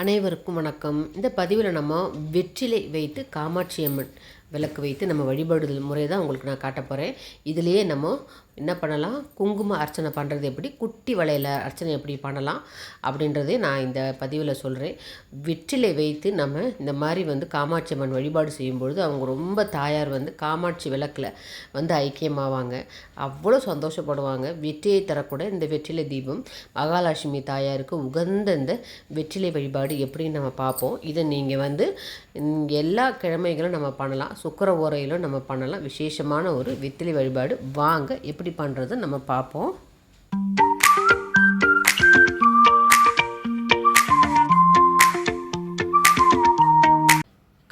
அனைவருக்கும் வணக்கம். இந்த பதிவில் நம்ம வெற்றிலை வைத்து காமாட்சி அம்மன் விளக்கு வைத்து நம்ம வழிபடுதல் முறை தான் உங்களுக்கு நான் காட்ட போகிறேன் இதுலேயே நம்ம என்ன பண்ணலாம்? குங்கும அர்ச்சனை பண்ணுறது எப்படி? குட்டி வளையல அர்ச்சனை எப்படி பண்ணலாம்? அப்படின்றதே நான் இந்த பதிவில் சொல்கிறேன் வெற்றிலை வைத்து நம்ம இந்த மாதிரி வந்து காமாட்சி அம்மன் வழிபாடு செய்யும்பொழுது அவங்க ரொம்ப தாயார் வந்து காமாட்சி விளக்கில் வந்து ஐக்கியமாவாங்க. அவ்வளோ சந்தோஷப்படுவாங்க. வெற்றியை தரக்கூட இந்த வெற்றிலை தீபம் மகாலட்சுமி தாயாருக்கு உகந்த இந்த வெற்றிலை வழிபாடு எப்படின்னு நம்ம பார்ப்போம். இதை நீங்கள் வந்து எல்லா கிழமைகளும் நம்ம பண்ணலாம். சுக்கர ஓரையிலும் நம்ம பண்ணலாம். விசேஷமான ஒரு வித்திலி வழிபாடு. வாங்க எப்படி பண்ணுறது நம்ம பார்ப்போம்.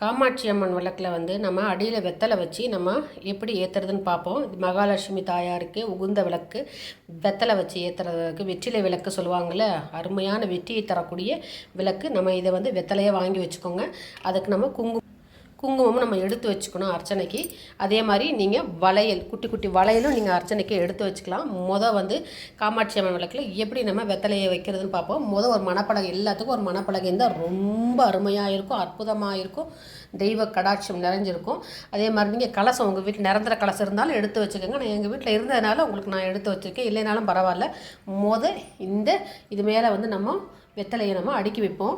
காமாட்சி அம்மன் விளக்கில் வந்து நம்ம அடியில் வெத்தலை வச்சு நம்ம எப்படி ஏற்றுறதுன்னு பார்ப்போம். மகாலட்சுமி தாயாருக்கு உகுந்த விளக்கு வெத்தலை வச்சு ஏற்றுறதுக்கு வெற்றிலை விளக்கு சொல்லுவாங்கள்ல அருமையான வெற்றியை தரக்கூடிய விளக்கு. நம்ம இதை வந்து வெத்தலையே வாங்கி வச்சுக்கோங்க. அதுக்கு நம்ம குங்கு குங்குமமும் நம்ம எடுத்து வச்சுக்கணும் அர்ச்சனைக்கு. அதே மாதிரி நீங்கள் வளையல் குட்டி குட்டி வளையலும் நீங்கள் அர்ச்சனைக்கு எடுத்து வச்சுக்கலாம். மொதல் வந்து காமாட்சி அம்மன் விளக்கில் எப்படி நம்ம வெத்தலையை வைக்கிறதுன்னு பார்ப்போம். மொதல் ஒரு மணப்பலகை எல்லாத்துக்கும் ஒரு மணப்பலகை இருந்தால் ரொம்ப அருமையாக இருக்கும் அற்புதமாக இருக்கும். தெய்வ கடாட்சம் நிறைஞ்சிருக்கும். அதே மாதிரி நீங்கள் கலசம் உங்கள் வீட்டில் நிரந்தர கலசம் இருந்தாலும் எடுத்து வச்சுக்கோங்க. நான் எங்கள் வீட்டில் இருந்ததுனால உங்களுக்கு நான் எடுத்து வச்சுருக்கேன். இல்லைனாலும் பரவாயில்ல. மொதல் இந்த இது மேலே வந்து நம்ம வெத்தலையை நம்ம அடுக்கி வைப்போம்.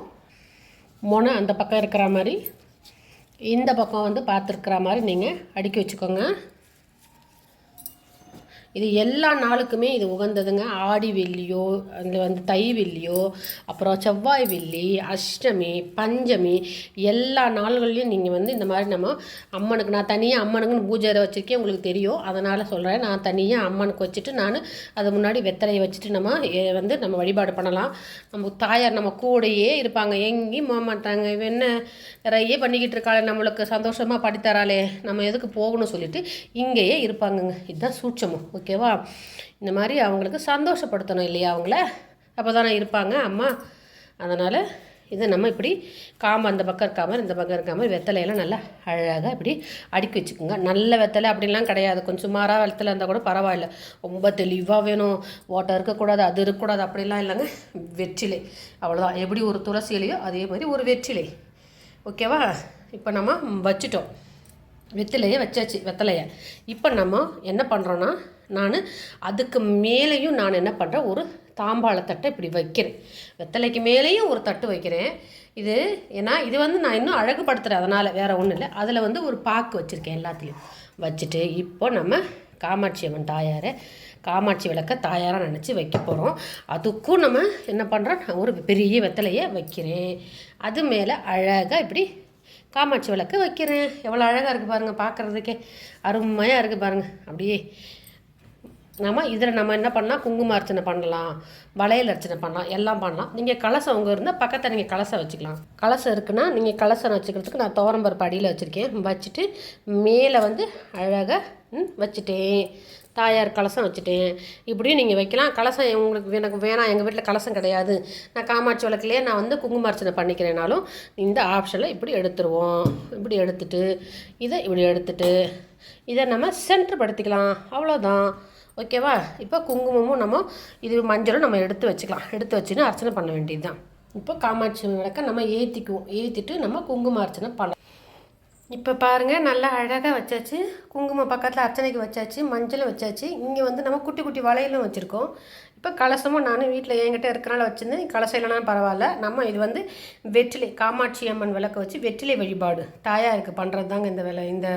மொனை அந்த பக்கம் இருக்கிற மாதிரி. இந்த பக்கம் வந்து பார்த்துருக்குற மாதிரி நீங்கள் அடுக்கி வச்சுக்கோங்க. இது எல்லா நாளுக்குமே இது உகந்ததுங்க. ஆடி வெள்ளியோ அதில் வந்து தை வெள்ளியோ அப்புறம் செவ்வாய் வெள்ளி அஷ்டமி பஞ்சமி எல்லா நாள்கள்லையும் நீங்கள் வந்து இந்த மாதிரி நம்ம அம்மனுக்கு நான் தனியாக அம்மனுக்குன்னு பூஜை வச்சுருக்கேன் உங்களுக்கு தெரியும். அதனால் சொல்கிறேன் நான் தனியாக அம்மனுக்கு வச்சுட்டு நான் அது முன்னாடி வெத்தலையை வச்சுட்டு நம்ம வந்து நம்ம வழிபாடு பண்ணலாம். நம்ம தாயார் நம்ம கூடயே இருப்பாங்க. எங்கேயும் போக மாட்டாங்க. என்ன நிறைய பண்ணிக்கிட்டு இருக்காளே நம்மளுக்கு சந்தோஷமாக படித்தராளே நம்ம எதுக்கு போகணும்னு சொல்லிட்டு இங்கேயே இருப்பாங்கங்க. இதுதான் சூட்சமும். ஓகேவா? இந்த மாதிரி அவங்களுக்கு சந்தோஷப்படுத்தணும் இல்லையா அவங்கள? அப்போ தானே இருப்பாங்க அம்மா. அதனால் இதை நம்ம இப்படி காம்பு அந்த பக்கம் இருக்காமல் இந்த பக்கம் இருக்காமல் வெத்தலையெல்லாம் நல்லா அழகாக இப்படி அடுக்கி வச்சுக்கோங்க. நல்ல வெத்தலை அப்படிலாம் கிடையாது. கொஞ்சம் சுமாராக வெத்தலை இருந்தால் கூட பரவாயில்ல. ரொம்ப தெளிவாக வேணும். ஓட்டை இருக்கக்கூடாது அது இருக்கக்கூடாது அப்படிலாம் இல்லைங்க. வெற்றிலை. அவ்வளோதான் எப்படி ஒரு துளசியிலையோ அதே மாதிரி ஒரு வெற்றிலை. ஓகேவா? இப்போ நம்ம வச்சுட்டோம். வெத்திலையை வச்சாச்சு வெத்தலையை. இப்போ நம்ம என்ன பண்ணுறோன்னா நான் அதுக்கு மேலேயும் நான் என்ன பண்ணுறேன் ஒரு தாம்பாளத்தட்டை இப்படி வைக்கிறேன். வெத்தலைக்கு மேலேயும் ஒரு தட்டு வைக்கிறேன். இது ஏன்னா இது வந்து நான் இன்னும் அழகுபடுத்துகிறேன் அதனால் வேறு ஒன்றும் இல்லை. அதில் வந்து ஒரு பாக்கு வச்சுருக்கேன் எல்லாத்துலேயும். வச்சுட்டு இப்போ நம்ம காமாட்சி அம்மன் தாயாரை காமாட்சி விளக்க தாயாராக நினச்சி வைக்க போகிறோம் அதுக்கும் நம்ம என்ன பண்ணுறோம் நான் ஒரு பெரிய வெத்தலையை வைக்கிறேன். அது மேலே அழகாக இப்படி காமாட்சி விளக்கு வைக்கிறேன். எவ்வளோ அழகாக இருக்குது பாருங்கள் பார்க்குறதுக்கே அருமையாக இருக்குது பாருங்கள் அப்படியே நம்ம இதில் நம்ம என்ன பண்ணலாம்? குங்கும அர்ச்சனை பண்ணலாம். வளையல் அர்ச்சனை பண்ணலாம். எல்லாம் பண்ணலாம். நீங்கள் கலசம் உங்கள் இருந்தால் பக்கத்தில் நீங்கள் கலசம் வச்சுக்கலாம். கலசம் இருக்குன்னா நீங்கள் கலசம் வச்சுக்கிறதுக்கு நான் தோரம்பருப்பு அடியில் வச்சுருக்கேன். வச்சுட்டு மேலே வந்து அழகாக வச்சுட்டேன். தாயார் கலசம் வச்சுட்டேன். இப்படியும் நீங்கள் வைக்கலாம். கலசம் உங்களுக்கு எனக்கு வேணாம். எங்கள் வீட்டில் கலசம் கிடையாது. நான் காமாட்சி விளக்குலேயே நான் வந்து குங்கும அர்ச்சனை பண்ணிக்கிறேனாலும் இந்த ஆப்ஷனில் இப்படி எடுத்துருவோம். இப்படி எடுத்துட்டு இதை இப்படி எடுத்துட்டு இதை நம்ம சென்ட்ரு படுத்திக்கலாம். அவ்வளோதான் ஓகேவா? இப்போ குங்குமமும் நம்ம இது மஞ்சளும் நம்ம எடுத்து வச்சுக்கலாம். எடுத்து வச்சுன்னு அர்ச்சனை பண்ண வேண்டியது தான் இப்போ காமாட்சி விளக்க நம்ம ஏற்றிக்குவோம் ஏற்றிட்டு நம்ம குங்கும அர்ச்சனை பண்ணலாம். இப்போ பாருங்கள் நல்லா அழகாக வச்சாச்சு. குங்குமம் பக்கத்தில் அர்ச்சனைக்கு வச்சாச்சு மஞ்சளும் வச்சாச்சு. இங்கே வந்து நம்ம குட்டி குட்டி வளையலும் வச்சுருக்கோம். இப்போ கலசமும் நான் வீட்டில் என்கிட்ட இருக்கிறனால வச்சுருந்தேன். கலசம் இல்லைனாலும் பரவாயில்ல. நம்ம இது வந்து வெற்றிலை காமாட்சி அம்மன் விளக்க வச்சு வெற்றிலை வழிபாடு. தாயாருக்கு பண்ணுறது தாங்க இந்த விலை இந்த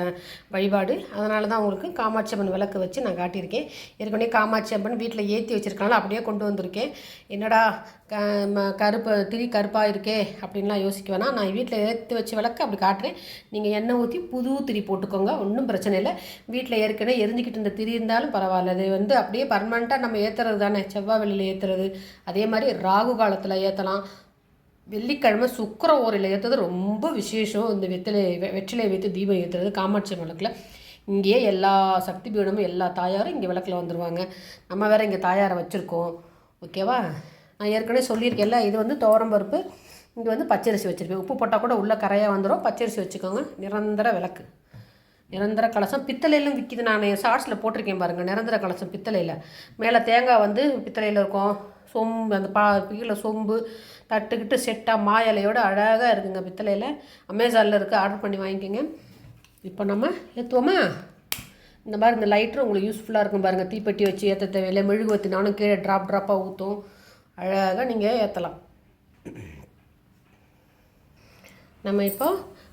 வழிபாடு. அதனால தான் உங்களுக்கு காமாட்சி அம்மன் விளக்கு வச்சு நான் காட்டியிருக்கேன். ஏற்கனவே காமாட்சி அம்மன் வீட்டில் ஏற்றி வச்சிருக்கனால அப்படியே கொண்டு வந்திருக்கேன். என்னடா கருப்பு திரி கருப்பாக இருக்கே அப்படின்லாம் யோசிக்க வேணாம். நான் வீட்டில் ஏற்றி வச்சு விளக்கு அப்படி காட்டுறேன். நீங்கள் எண்ணெய் ஊற்றி புது திரி போட்டுக்கோங்க. ஒன்றும் பிரச்சனை இல்லை. வீட்டில் ஏற்கனவே எரிஞ்சிக்கிட்டு இருந்த திரி இருந்தாலும் பரவாயில்ல. அது வந்து அப்படியே பர்மனெண்ட்டாக நம்ம ஏற்றுறது தானே. செவ்வாய் வெளியில் ஏற்றுறது அதே மாதிரி ராகு காலத்தில் ஏற்றலாம் வெள்ளிக்கிழமை சுக்கர ஓரையில் ஏற்றுறது ரொம்ப விசேஷம். இந்த வெத்திலை வெற்றிலையை வெற்றிலை வைத்து தீபம் ஏற்றுறது காமாட்சி விளக்கில். இங்கேயே எல்லா சக்தி பீடமும் எல்லா தாயாரும் இங்கே விளக்கில் வந்துடுவாங்க நம்ம வேறு இங்கே தாயாரை வச்சுருக்கோம். ஓகேவா? நான் ஏற்கனவே சொல்லியிருக்கேன்ல இது வந்து துவரம்பருப்பு இங்கே வந்து பச்சரிசி வச்சுருப்பேன். உப்பு போட்டால் கூட உள்ளே கரையாக வந்துடும் பச்சரிசி வச்சுக்கோங்க. நிரந்தர விளக்கு. நிரந்தர கலசம். பித்தளையிலும் விற்கிது நான் ஷார்ட்ஸில் போட்டிருக்கேன் பாருங்கள் நிரந்தர கலசம் பித்தளையில். மேலே தேங்காய் வந்து பித்தளையில் இருக்கும். சொம்பு அந்த பா கீழே சொம்பு தட்டுக்கிட்டு செட்டாக மா அழகாக இருக்குங்க பித்தளையில். அமேசானில் இருக்குது ஆர்டர் பண்ணி வாங்கிக்கோங்க. இப்போ நம்ம ஏற்றுவோமா இந்த மாதிரி இந்த லைட்ரு உங்களுக்கு யூஸ்ஃபுல்லாக இருக்கும் பாருங்கள் தீப்பெட்டி வச்சு ஏற்ற தேவையில்லை. மெழுகுவத்தி நானும் கீழே ட்ராப் ட்ராப்பாக ஊற்றும் அழகாக நீங்கள் ஏற்றலாம் நம்ம இப்போ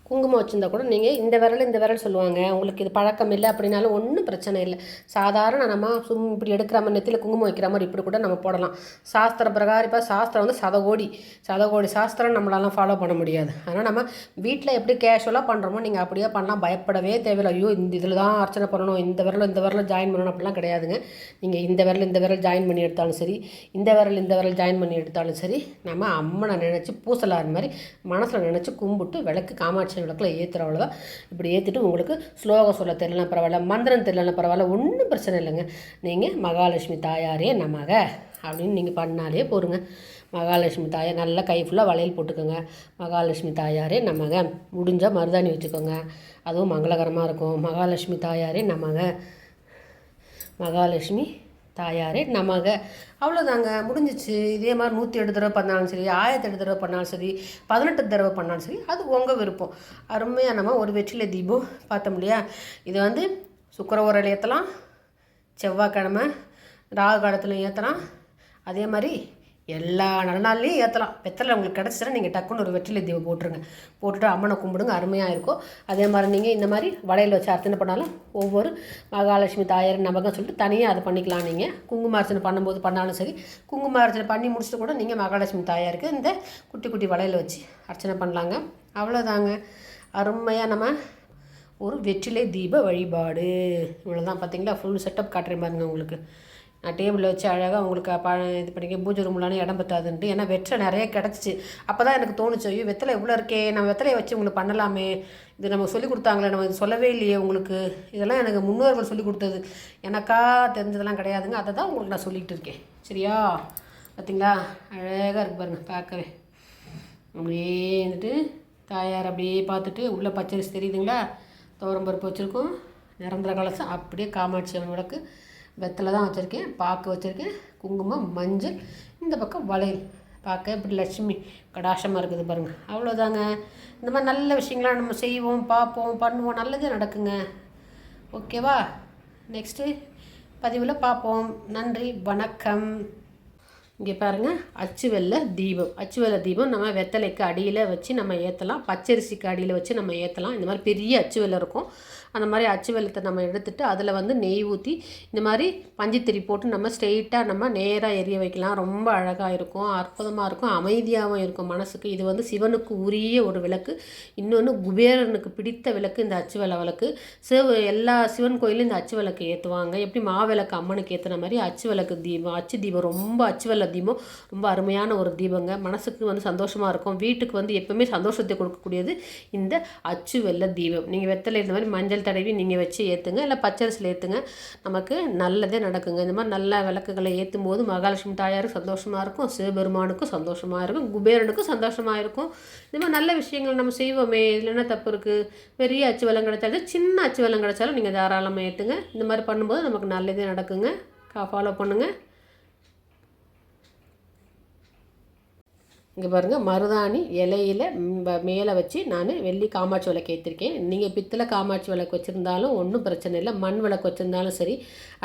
குங்குமம் வச்சுருந்தா கூட நீங்கள் இந்த விரல் இந்த விரல் சொல்லுவாங்க. உங்களுக்கு இது பழக்கம் இல்லை அப்படின்னாலும் ஒன்றும் பிரச்சனை இல்லை. சாதாரண நம்ம சும் இப்படி எடுக்கிற மாதிரி நெத்தியில் குங்குமம் வைக்கிற மாதிரி இப்படி கூட நம்ம போடலாம். சாஸ்திர பிரகாரம் இப்போ சாஸ்திரம் வந்து சதகோடி சதகோடி சாஸ்திரம் நம்மளாலாம் ஃபாலோ பண்ண முடியாது. அதனால் நம்ம வீட்டில் எப்படி கேஷுவலாக பண்ணுறோமோ நீங்கள் அப்படியே பண்ணலாம். பயப்படவே தேவையில்லை. ஐயோ இந்த இதில் தான் அர்ச்சனை பண்ணணும். இந்த விரல் இந்த விரல் ஜாயின் பண்ணணும் அப்படிலாம் கிடையாதுங்க. நீங்கள் இந்த விரல் இந்த விரல் ஜாயின் பண்ணி எடுத்தாலும் சரி இந்த விரல் இந்த விரல் ஜாயின் பண்ணி எடுத்தாலும் சரி நம்ம அம்மனை நினச்சி பூசலாறு மாதிரி மனசில் நினச்சி கும்பிட்டு விளக்கு காமாட்சி விளக்கில் ஏற்றுற அவ்வளோதான் இப்படி ஏற்றிட்டு உங்களுக்கு ஸ்லோகம் சொல்ல தெரியலனா பரவாயில்ல மந்திரம் தெரியலனா பரவாயில்ல ஒன்றும் பிரச்சனை இல்லைங்க. நீங்கள் மகாலட்சுமி தாயாரே நமக அப்படின்னு நீங்கள் பண்ணாலே போருங்க. மகாலட்சுமி தாயார் நல்லா கை ஃபுல்லாக வளையல் போட்டுக்கோங்க. மகாலட்சுமி தாயாரே நமக. முடிஞ்சால் மருதாணி வச்சுக்கோங்க. அதுவும் மங்களகரமாக இருக்கும். மகாலட்சுமி தாயாரே நமக. மகாலட்சுமி தாயாரே நமக. அவ்வளோதாங்க முடிஞ்சிச்சு. இதே மாதிரி நூற்றி எட்டு தடவை பண்ணாலும் சரி ஆயிரத்தி எட்டு தடவை பண்ணாலும் சரி பதினெட்டு தடவை பண்ணாலும் சரி அது உங்கள் விருப்பம். அருமையாக நம்ம ஒரு வெற்றிலை தீபம் பார்த்தோம் இல்லையா? இது வந்து சுக்கரவரையில் ஏற்றலாம் செவ்வாய்க்கிழமை ராகு காலத்தில் ஏற்றலாம் அதே மாதிரி எல்லா நல்ல நாள்லேயும் ஏற்றலாம் வெத்தலை உங்களுக்கு கிடச்சிச்சுன்னா நீங்கள் டக்குன்னு ஒரு வெற்றிலை தீபம் போட்டுருங்க. போட்டுட்டு அம்மனை கும்பிடுங்க அருமையாக இருக்கும். அதே மாதிரி நீங்கள் இந்த மாதிரி வளையல் வச்சு அர்ச்சனை பண்ணாலும் ஒவ்வொரு மகாலட்சுமி தாயார் நமக்கு சொல்லிட்டு தனியாக அதை பண்ணிக்கலாம் நீங்கள் குங்குமார்ச்சனை பண்ணும்போது பண்ணாலும் சரி. குங்குமார்ச்சனை பண்ணி முடிச்சுட்டு கூட நீங்கள் மகாலட்சுமி தாயாருக்கு இந்த குட்டி குட்டி வளையல் வச்சு அர்ச்சனை பண்ணலாங்க. அவ்வளோதாங்க அருமையாக நம்ம ஒரு வெற்றிலை தீப வழிபாடு. இவ்வளோதான் பார்த்தீங்களா ஃபுல் செட்டப் காட்டுறேன் பாருங்க உங்களுக்கு. டேபிளில் வச்சு அழகாக உங்களுக்கு ப இது பண்ணிக்க பூஜை ரூம்லான இடம் பத்தாதுன்ட்டு. ஏன்னா வெற்றிலை நிறைய கிடச்சிச்சு. அப்போ தான் எனக்கு தோணுச்சு ஐயோ வெத்தலை எவ்வளோ இருக்கே நம்ம வெத்தலையை வச்சு உங்களுக்கு பண்ணலாமே. இது நமக்கு சொல்லி கொடுத்தாங்களே நம்ம இது சொல்லவே இல்லையே உங்களுக்கு. இதெல்லாம் எனக்கு முன்னோர்கள் சொல்லி கொடுத்தது. எனக்கா தெரிஞ்சதெல்லாம் கிடையாதுங்க. அதை தான் உங்களுக்கு நான் சொல்லிகிட்டு இருக்கேன். சரியா? பார்த்தீங்களா அழகாக இருக்கு பாருங்க பார்க்கவே. அப்படியே வந்துட்டு தாயார் அப்படியே பார்த்துட்டு உள்ளே பச்சரிசி தெரியுதுங்களா? துவரம்பருப்பு வச்சுருக்கோம். நிரந்தர கலசம் அப்படியே காமாட்சி அம்மன் விளக்கு வெத்தலை தான் வச்சுருக்கேன் பாக்கு வச்சுருக்கேன் குங்குமம் மஞ்சள் இந்த பக்கம் வளையல். பார்க்க இப்படி லட்சுமி கடாஷமாக இருக்குது பாருங்கள் அவ்வளோதாங்க இந்த மாதிரி நல்ல விஷயங்களாம் நம்ம செய்வோம் பார்ப்போம் பண்ணுவோம் நல்லது நடக்குங்க. ஓகேவா? நெக்ஸ்ட்டு பதிவில் பார்ப்போம். நன்றி வணக்கம். இங்கே பாருங்கள் அச்சு வெள்ளை தீபம். அச்சு வெள்ளை தீபம் நம்ம வெத்தலைக்கு அடியில் வச்சு நம்ம ஏற்றலாம் பச்சரிசிக்கு அடியில் வச்சு நம்ம ஏற்றலாம் இந்த மாதிரி பெரிய அச்சு வெள்ளை இருக்கும். அந்த மாதிரி அச்சு வெள்ளத்தை நம்ம எடுத்துகிட்டு அதில் வந்து நெய் ஊற்றி இந்த மாதிரி பஞ்சுத்திரி போட்டு நம்ம ஸ்ட்ரெயிட்டாக நம்ம நேராக எரிய வைக்கலாம். ரொம்ப அழகாக இருக்கும். அற்புதமாக இருக்கும். அமைதியாகவும் இருக்கும் மனசுக்கு. இது வந்து சிவனுக்கு உரிய ஒரு விளக்கு. இன்னொன்று குபேரனுக்கு பிடித்த விளக்கு இந்த அச்சு வெள்ளை விளக்கு. சிவ எல்லா சிவன் கோயிலும் இந்த அச்சு விளக்கு ஏற்றுவாங்க எப்படி மாவிளக்கு அம்மனுக்கு ஏற்றுன மாதிரி அச்சு விளக்கு தீபம் அச்சு தீபம். ரொம்ப அச்சு வெள்ளை தீபம். ரொம்ப அருமையான ஒரு தீபங்க. மனசுக்கு வந்து சந்தோஷமாக இருக்கும். வீட்டுக்கு வந்து எப்பவுமே சந்தோஷத்தை கொடுக்கக்கூடியது இந்த அச்சு வெள்ளை தீபம். நீங்கள் வெத்தலை இந்த மாதிரி மஞ்சள் தடவி நீங்கள் வச்சு ஏற்றுங்க இல்லை பச்சரிசியில் ஏற்றுங்க நமக்கு நல்லதே நடக்குங்க. இந்த மாதிரி நல்ல விளக்குகளை ஏற்றும் போது மகாலட்சுமி தாயாருக்கு சந்தோஷமாக இருக்கும். சிவபெருமானுக்கும் சந்தோஷமாக இருக்கும். குபேரனுக்கும் சந்தோஷமாக இருக்கும். இந்த மாதிரி நல்ல விஷயங்கள் நம்ம செய்வோமே. இதில் என்ன தப்பு இருக்குது பெரிய அச்சு வெள்ளம் கிடைச்சாலும் சின்ன அச்சு வெள்ளம் கிடைச்சாலும் நீங்கள் தாராளமாக ஏற்றுங்க இந்த மாதிரி பண்ணும்போது நமக்கு நல்லதே நடக்குங்க. ஃபாலோ பண்ணுங்கள் இங்கே பாருங்கள் மருதாணி இலையில் மேலே வச்சு நான் வெள்ளி காமாட்சி விளக்கு ஏற்றிருக்கேன் நீங்கள் பித்தளை காமாட்சி விளக்கு வச்சுருந்தாலும் ஒன்றும் பிரச்சனை இல்லை. மண் விளக்கு வச்சுருந்தாலும் சரி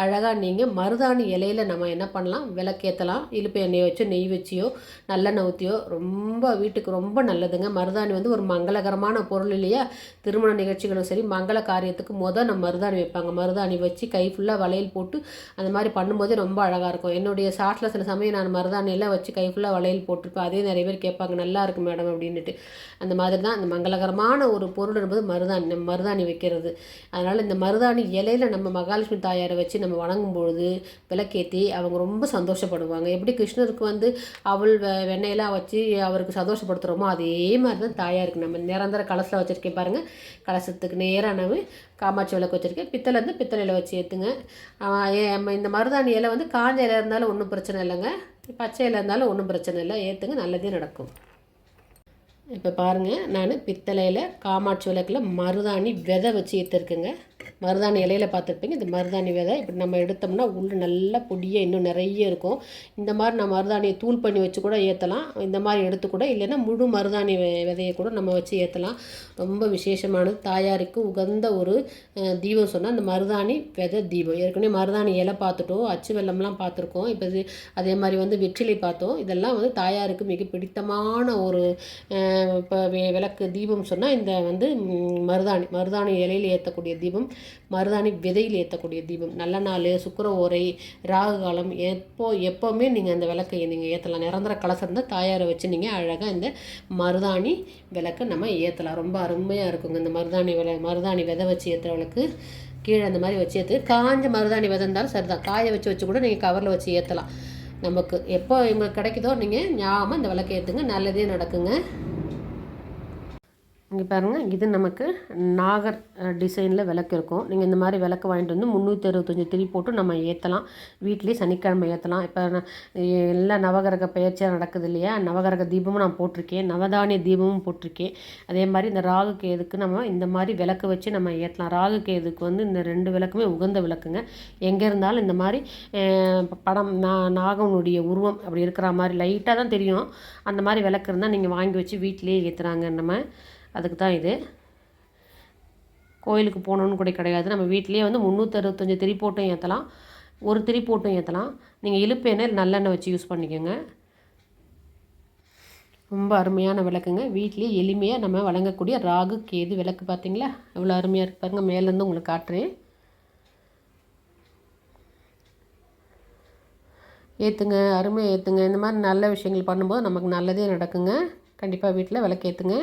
அழகாக நீங்கள் மருதாணி இலையில நம்ம என்ன பண்ணலாம்? விளக்கேற்றலாம் இழுப்பு எண்ணெய் வச்சோ நெய் வச்சியோ நல்லெண்ணெய் ஊற்றியோ ரொம்ப வீட்டுக்கு ரொம்ப நல்லதுங்க. மருதாணி வந்து ஒரு மங்களகரமான பொருள் இல்லையா? திருமண நிகழ்ச்சிகளும் சரி மங்கள காரியத்துக்கு மொதல் நம்ம மருதாணி வைப்பாங்க. மருதாணி வச்சு கை ஃபுல்லாக வளையல் போட்டு அந்த மாதிரி பண்ணும்போதே ரொம்ப அழகாக இருக்கும். என்னுடைய ஷார்ட்டில் சில சமயம் நான் மருதாணியெல்லாம் வச்சு கை ஃபுல்லாக வளையல் போட்டிருப்பேன். அதே நிறைய நிறைய பேர் கேட்பாங்க நல்லா இருக்கு மேடம் அப்படின்னுட்டு. அந்த மாதிரி தான் அந்த மங்களகரமான ஒரு பொருள் என்பது மருதாணி நம்ம மருதாணி வைக்கிறது. அதனால் இந்த மருதாணி இலையில நம்ம மகாலட்சுமி தாயாரை வச்சு நம்ம வணங்கும் பொழுது விளக்கேற்றி அவங்க ரொம்ப சந்தோஷப்படுவாங்க. எப்படி கிருஷ்ணருக்கு வந்து அவள் வெ- வெண்ணெயெல்லாம் வச்சு அவருக்கு சந்தோஷப்படுத்துகிறோமோ அதே மாதிரி தான் தாயாருக்கு. நம்ம நிரந்தர கலசில் வச்சுருக்கேன் பாருங்கள் கலசத்துக்கு நேராக நம்ம காமாட்சி விளக்கு வச்சுருக்கேன். பித்தளை இருந்து பித்தளையில் வச்சு ஏற்றுங்க இந்த மருதாணி இலை வந்து காஞ்ச இலை இருந்தாலும் ஒன்றும் பிரச்சனை இல்லைங்க. பச்சை இலை இருந்தாலும் ஒன்றும் பிரச்சனை இல்லை. ஏற்றுங்க நல்லதே நடக்கும். இப்போ பாருங்கள் நான் பித்தளையில் காமாட்சி விளக்கில் மருதாணி விதை வச்சு ஏற்றிருக்கேங்க மருதாணி இலையில பார்த்துருப்பீங்க? இந்த மருதாணி விதை இப்படி நம்ம எடுத்தோம்னா உள்ள நல்லா பொடியாக இன்னும் நிறைய இருக்கும். இந்த மாதிரி நம்ம மருதாணியை தூள் பண்ணி வச்சு கூட ஏற்றலாம் இந்த மாதிரி எடுத்து கூட இல்லைன்னா முழு மருதாணி விதையை கூட நம்ம வச்சு ஏற்றலாம் ரொம்ப விசேஷமானது. தாயாருக்கு உகந்த ஒரு தீபம் சொன்னால் இந்த மருதாணி விதை தீபம். ஏற்கனவே மருதாணி இலை பார்த்துட்டோம். அச்சு வெள்ளம்லாம் பார்த்துருக்கோம். இப்போ இது அதே மாதிரி வந்து வெற்றிலை பார்த்தோம். இதெல்லாம் வந்து தாயாருக்கு மிக பிடித்தமான ஒரு இப்போ விளக்கு தீபம் சொன்னால் இந்த வந்து மருதாணி மருதாணி இலையில் ஏற்றக்கூடிய தீபம். மருதாணி விதையில் ஏற்றக்கூடிய தீபம். நல்ல நாள் சுக்கர ஓரை ராகு காலம் எப்போ எப்போவுமே நீங்கள் அந்த விளக்கை நீங்கள் ஏற்றலாம். நிரந்தர கலசம் இருந்தால் தாயாரை வச்சு நீங்கள் அழகாக இந்த மருதாணி விளக்கு நம்ம ஏற்றலாம். ரொம்ப அருமையாக இருக்குங்க. இந்த மருதாணி விளை மருதாணி விதை வச்சு ஏற்றுற விளக்கு கீழே அந்த மாதிரி வச்சு ஏற்று காஞ்ச மருதாணி விதை இருந்தாலும் சரிதான். காய வச்சு வச்சு கூட நீங்கள் கவரில் வச்சு ஏற்றலாம் நமக்கு எப்போ இவங்களுக்கு கிடைக்குதோ நீங்கள் ஞாபகம் இந்த விளக்கு ஏற்றுங்க நல்லதே நடக்குங்க. இங்கே பாருங்கள் இது நமக்கு நாகர் டிசைனில் விளக்கு இருக்கும். நீங்கள் இந்த மாதிரி விளக்கு வாங்கிட்டு வந்து முந்நூற்றி அறுபத்தஞ்சி திரி போட்டு நம்ம ஏற்றலாம் வீட்லேயே சனிக்கிழமை ஏற்றலாம் இப்போ நான் எல்லா நவகிரக பயிற்சியாக நடக்குது இல்லையா? நவகிரக தீபமும் நான் போட்டிருக்கேன். நவதானிய தீபமும் போட்டிருக்கேன். அதே மாதிரி இந்த ராகு கேதுக்கு நம்ம இந்த மாதிரி விளக்கு வச்சு நம்ம ஏற்றலாம் ராகு கேதுக்கு வந்து இந்த ரெண்டு விளக்குமே உகந்த விளக்குங்க. எங்கே இருந்தாலும் இந்த மாதிரி படம் நா நாகனுடைய உருவம் அப்படி இருக்கிற மாதிரி லைட்டாக தான் தெரியும். அந்த மாதிரி விளக்கு இருந்தால் நீங்கள் வாங்கி வச்சு வீட்டிலேயே ஏற்றுறாங்க நம்ம. அதுக்கு தான் இது. கோயிலுக்கு போகணுன்னு கூட கிடையாது. நம்ம வீட்டிலேயே வந்து முந்நூற்றறுபத்தஞ்சு திரி போட்டும் ஏற்றலாம் ஒரு திரி போட்டும் ஏற்றலாம் நீங்கள் இழுப்பு எண்ணெய் நல்லெண்ணெய் வச்சு யூஸ் பண்ணிக்கோங்க. ரொம்ப அருமையான விளக்குங்க. வீட்லேயே எளிமையாக நம்ம வழங்கக்கூடிய ராகு கேது விளக்கு பார்த்தீங்களா? எவ்வளோ அருமையாக இருக்கு பாருங்கள் மேலேருந்து உங்களுக்கு காட்டுறேன். ஏற்றுங்க அருமையாக ஏற்றுங்க இந்த மாதிரி நல்ல விஷயங்கள் பண்ணும்போது நமக்கு நல்லதே நடக்குங்க. கண்டிப்பாக வீட்டில் விளக்கு ஏற்றுங்க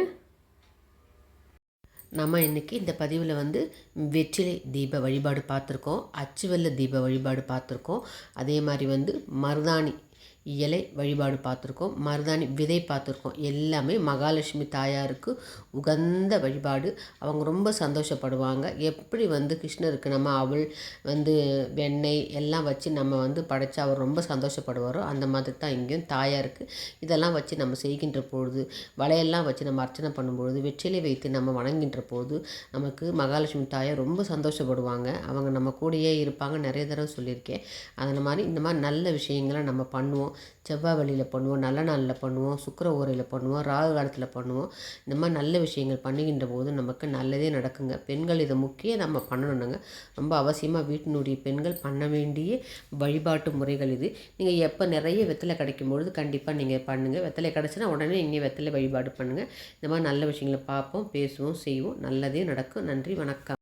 நம்ம இன்றைக்கி இந்த பதிவில் வந்து வெற்றிலை தீப வழிபாடு பார்த்துருக்கோம் அச்சுவெல்ல தீப வழிபாடு பார்த்துருக்கோம். அதே மாதிரி வந்து மருதாணி இலை வழிபாடு பார்த்துருக்கோம் மருதாணி விதை பார்த்துருக்கோம். எல்லாமே மகாலட்சுமி தாயாருக்கு உகந்த வழிபாடு. அவங்க ரொம்ப சந்தோஷப்படுவாங்க. எப்படி வந்து கிருஷ்ணருக்கு நம்ம அவள் வந்து வெண்ணெய் எல்லாம் வச்சு நம்ம வந்து படைச்சா அவர் ரொம்ப சந்தோஷப்படுவாரோ அந்த மாதிரி தான் இங்கேயும் தாயாருக்கு இதெல்லாம் வச்சு நம்ம செய்கின்ற பொழுது வலையெல்லாம் வச்சு நம்ம அர்ச்சனை பண்ணும்பொழுது வெற்றிலை வைத்து நம்ம வணங்குகின்ற போது நமக்கு மகாலட்சுமி தாயார் ரொம்ப சந்தோஷப்படுவாங்க. அவங்க நம்ம கூடயே இருப்பாங்க. நிறைய தடவை சொல்லியிருக்கேன். அந்த மாதிரி இந்த மாதிரி நல்ல விஷயங்களை நம்ம பண்ணுவோம். செவ்வாய் வழியில் பண்ணுவோம் நல்ல நாளில் பண்ணுவோம் சுக்கிர ஓரையில் பண்ணுவோம் ராகு காலத்தில் பண்ணுவோம். இந்த மாதிரி நல்ல விஷயங்கள் பண்ணுகின்ற போது நமக்கு நல்லதே நடக்குங்க. பெண்கள் இதை முக்கியம் நம்ம பண்ணணுங்க ரொம்ப அவசியமாக வீட்டினுடைய பெண்கள் பண்ண வேண்டிய வழிபாட்டு முறைகள் இது. நீங்கள் எப்போ நிறைய வெத்தலை கிடைக்கும் பொழுது கண்டிப்பாக நீங்கள் பண்ணுங்கள் வெத்தலை கிடச்சினா உடனே இங்கே வெத்தலை வழிபாடு பண்ணுங்கள் இந்த மாதிரி நல்ல விஷயங்களை பார்ப்போம் பேசுவோம் செய்வோம். நல்லதே நடக்கும். நன்றி வணக்கம்.